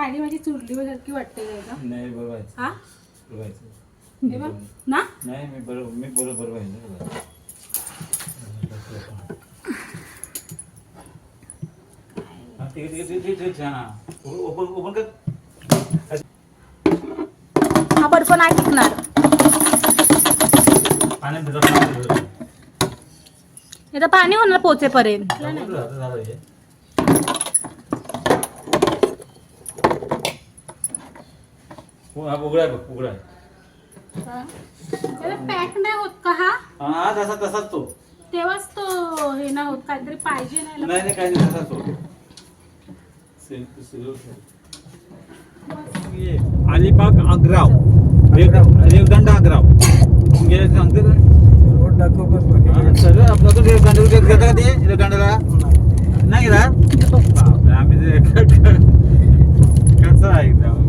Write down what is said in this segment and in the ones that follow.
साडी माझी चुरली सारखी वाटते काय का नाही बरोबर आहे हा बरोबर आहे. हे बघ ना नाही मी बरोबर मी बोल बरोबर आहे. हा. ओपन ओपन कर हा बर्फ नाही टिकणार पाण्यात भिजत नाही भिजत. याचं पाणी होणार पोचेपर्यंत झालं हे. हो, हा उघडा आहे बघ उघडा आहे पॅक नाही होत का हा? हा तसा तसाच तो. तेव्हाच तो हे ना होत काहीतरी पाहिजे नाही नाही नाही काही नाही तसाच तो. सिल्क सिल्क अलिबाग अग्राव रेव- रेवदंड अग्राव गेले सांगते का रोड दाखव बस बाकी हा, सगळं आपलं तो रेवदंड घेत घेता का ते रेवदंडाला नाही गेला बापरे, आम्ही ते कसं आहे एकदम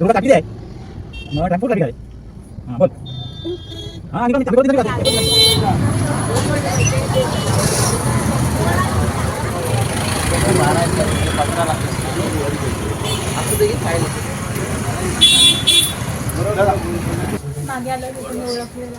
तुला टाकली आहे मग टेम्पो टाकली काय हां बोल. हां आणि पण टाकली मागे आलं ओळखलेलं.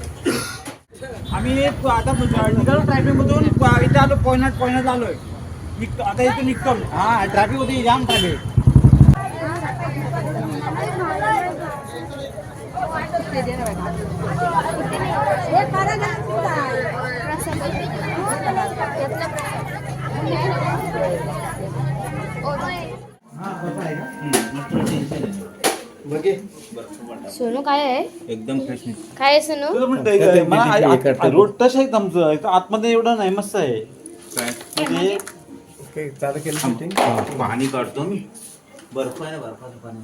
आम्ही आता आता निघालो ट्रॅफिक मधून इथे आलो पॉईंट पॉईंट आलोय. निघतो आता इथून निघतो हा ट्रॅफिक होती जाम ट्रॅफिक सोनू काय आहे? एकदम फ्रेश काय आहे सोनू? रोड टच आहे आमचं. इथं आतमध्ये एवढं नाही मस्त आहे. म्हणजे चालू केलं पाणी काढतो मी. बर्फ आहे ना बर्फाचं पाणी.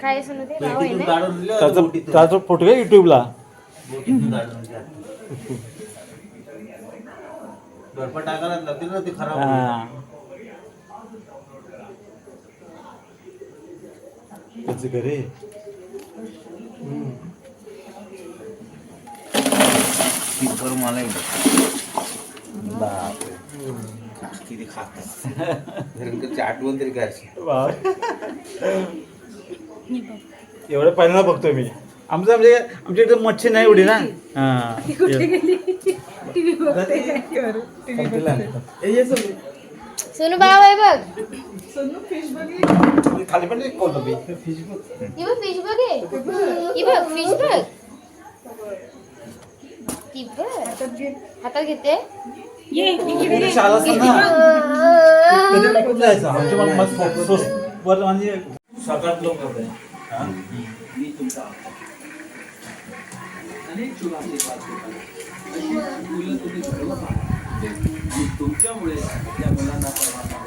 काय सोनू ते त्याचा फोटो आहे युट्यूबला बर्फ टाकायला लागतील ना ते खराब त्याचं घर होईल मला बापरे. किती खातात. आठवण तरी काय एवढं पहिल्यांदा बघतोय मी. आमचं म्हणजे आमच्या इकडे मच्छी नाही एवढी ना? हा. सोनू. आहे बघ. खाली पण एक बोलतो मी. फिश बघ. ही बघ फिश बघ हे. ही बघ. फिश बघ ती बघ. हातात घेते? शाळा असतात ना कधी टाकून जायचं? आमच्या मला मस्त वर म्हणजे सात लोक होते. मी तुमचा अनेक शुभाचे अशी मुलं तुम्ही घडवून आणा. आणि तुमच्यामुळे या मुलांना परमात्मा